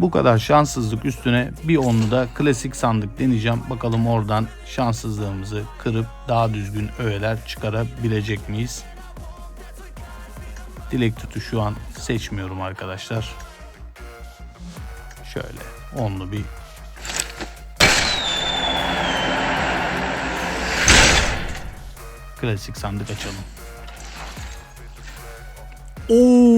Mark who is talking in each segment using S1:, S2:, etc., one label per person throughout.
S1: Bu kadar şanssızlık üstüne bir onlu da klasik sandık deneyeceğim. Bakalım oradan şanssızlığımızı kırıp daha düzgün öğeler çıkarabilecek miyiz? Dilek tutu şu an seçmiyorum arkadaşlar. Şöyle onlu bir klasik sandık açalım. Oo!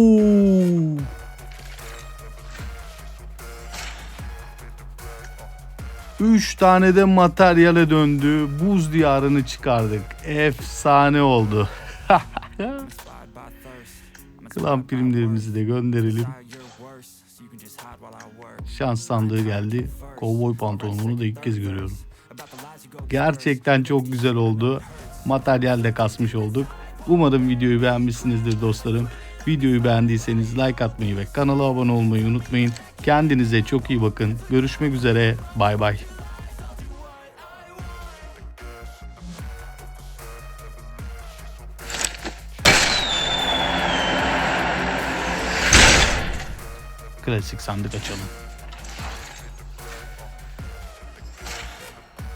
S1: Üç tane de materyale döndü. Buz diyarını çıkardık. Efsane oldu. Klan primlerimizi de gönderelim. Şans sandığı geldi. Kovboy pantolonunu da ilk kez görüyorum. Gerçekten çok güzel oldu. Materyal de kasmış olduk. Umarım videoyu beğenmişsinizdir dostlarım. Videoyu beğendiyseniz like atmayı ve kanala abone olmayı unutmayın. Kendinize çok iyi bakın. Görüşmek üzere. Bay bay. Klasik sandık açalım.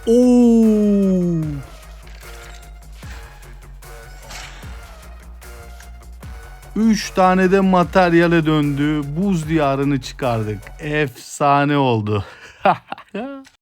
S1: Oo! Üç tane de materyale döndü. Buz diyarını çıkardık. Efsane oldu.